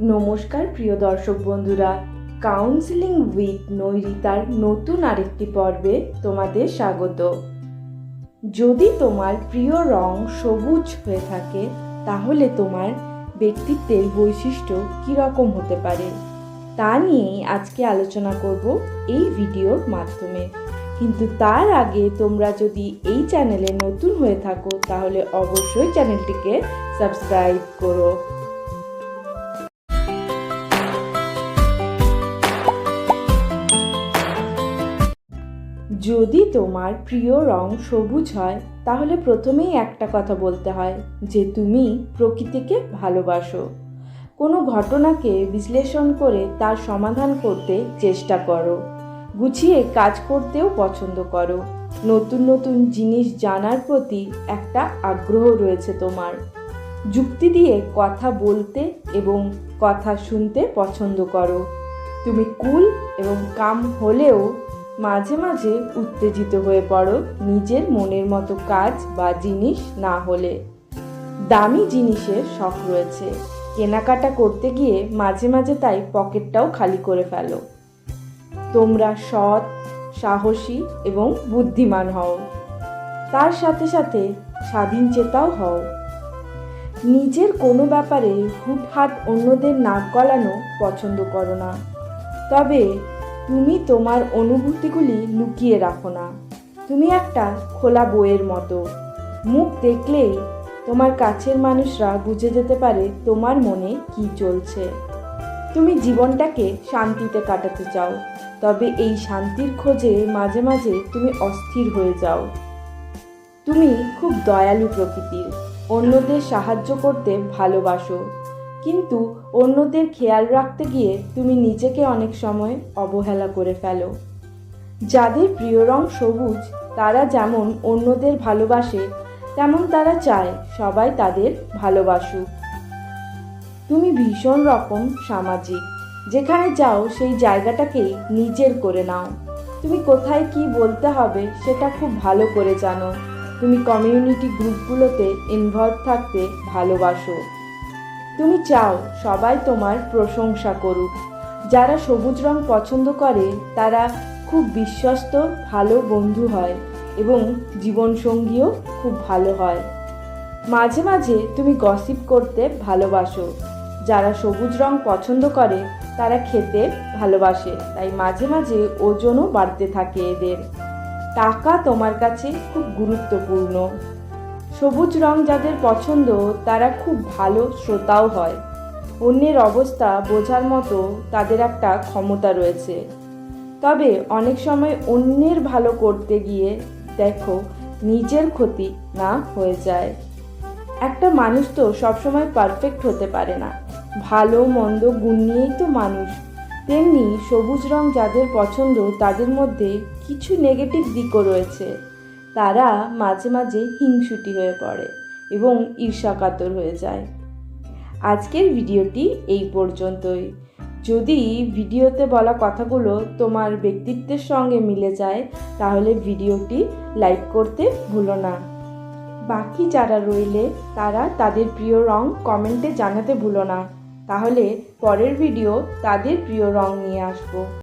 নমস্কার, প্রিয় দর্শক বন্ধুরা। কাউন্সিলিং উইথ নৈরিতার নতুন আরেকটি পর্বে তোমাদের স্বাগত। যদি তোমার প্রিয় রং সবুজ হয়ে থাকে, তাহলে তোমার ব্যক্তিত্বের বৈশিষ্ট্য কীরকম হতে পারে? তা নিয়েই আজকে আলোচনা করব এই ভিডিওর মাধ্যমে। কিন্তু তার আগে তোমরা যদি এই চ্যানেলে নতুন হয়ে থাকো, তাহলে অবশ্যই চ্যানেলটিকে সাবস্ক্রাইব করো। যদি তোমার প্রিয় রং সবুজ হয়, তাহলে প্রথমেই একটা কথা বলতে হয়, যে তুমি প্রকৃতিকে ভালোবাসো। কোনো ঘটনাকে বিশ্লেষণ করে তার সমাধান করতে চেষ্টা করো। গুছিয়ে কাজ করতেও পছন্দ করো। নতুন নতুন জিনিস জানার প্রতি একটা আগ্রহ রয়েছে তোমার। যুক্তি দিয়ে কথা বলতে এবং কথা শুনতে পছন্দ করো। তুমি কুল এবং কাম হলেও মাঝে মাঝে উত্তেজিত হয়ে পড়ো নিজের মনের মতো কাজ বা জিনিস না হলে। দামি জিনিসের শখ রয়েছে। কেনাকাটা করতে গিয়ে মাঝে মাঝে তাই পকেটটাও খালি করে ফেলো। তোমরা সৎ, সাহসী এবং বুদ্ধিমান হও। তার সাথে সাথে স্বাধীন চেতাও হও। নিজের কোনো ব্যাপারে হুটহাট অন্যদের নাক গলানো পছন্দ করো না। তবে তুমি তোমার অনুভূতিগুলি লুকিয়ে রাখো না। তুমি একটা খোলা বইয়ের মতো। মুখ দেখলেই তোমার কাছের মানুষরা বুঝে যেতে পারে তোমার মনে কি চলছে। তুমি জীবনটাকে শান্তিতে কাটাতে চাও, তবে এই শান্তির খোঁজে মাঝে মাঝে তুমি অস্থির হয়ে যাও। তুমি খুব দয়ালু প্রকৃতির, অন্যদের সাহায্য করতে ভালোবাসো। কিন্তু অন্যদের খেয়াল রাখতে গিয়ে তুমি নিজেকে অনেক সময় অবহেলা করে ফেলো। যাদের প্রিয় রং সবুজ, তারা যেমন অন্যদের ভালোবাসে, তেমন তারা চায় সবাই তাদের ভালোবাসুক। তুমি ভীষণ রকম সামাজিক, যেখানে যাও সেই জায়গাটাকেই নিজের করে নাও। তুমি কোথায় কি বলতে হবে সেটা খুব ভালো করে জানো। তুমি কমিউনিটি গ্রুপগুলোতে ইনভলভ থাকতে ভালোবাসো। তুমি চাও সবাই তোমার প্রশংসা করুক। যারা সবুজ রং পছন্দ করে, তারা খুব বিশ্বস্ত, ভালো বন্ধু হয় এবং জীবনসঙ্গীও খুব ভালো হয়। মাঝে মাঝে তুমি গসিপ করতে ভালোবাসো। যারা সবুজ রং পছন্দ করে, তারা খেতে ভালোবাসে, তাই মাঝে মাঝে ওজনও বাড়তে থাকে এদের। টাকা তোমার কাছে খুব গুরুত্বপূর্ণ। সবুজ রং যাদের পছন্দ, তারা খুব ভালো শ্রোতাও হয়। অন্যের অবস্থা বোঝার মতো তাদের একটা ক্ষমতা রয়েছে। তবে অনেক সময় অন্যের ভালো করতে গিয়ে দেখো নিজের ক্ষতি না হয়ে যায়। একটা মানুষ তো সবসময় পারফেক্ট হতে পারে না। ভালো, মন্দ গুণ নিয়েই তো মানুষ। তেমনি সবুজ রং যাদের পছন্দ, তাদের মধ্যে কিছু নেগেটিভ দিকও রয়েছে। তারা মাঝে মাঝে হিংসুটি হয়ে পড়ে এবং ঈর্ষাকাতর হয়ে যায়। আজকের ভিডিওটি এই পর্যন্তই। যদি ভিডিওতে বলা কথাগুলো তোমার ব্যক্তিত্বের সঙ্গে মিলে যায়, তাহলে ভিডিওটি লাইক করতে ভুলো না। বাকি যারা রইলে, তারা তাদের প্রিয় রং কমেন্টে জানাতে ভুলো না। তাহলে পরের ভিডিও তাদের প্রিয় রং নিয়ে আসব।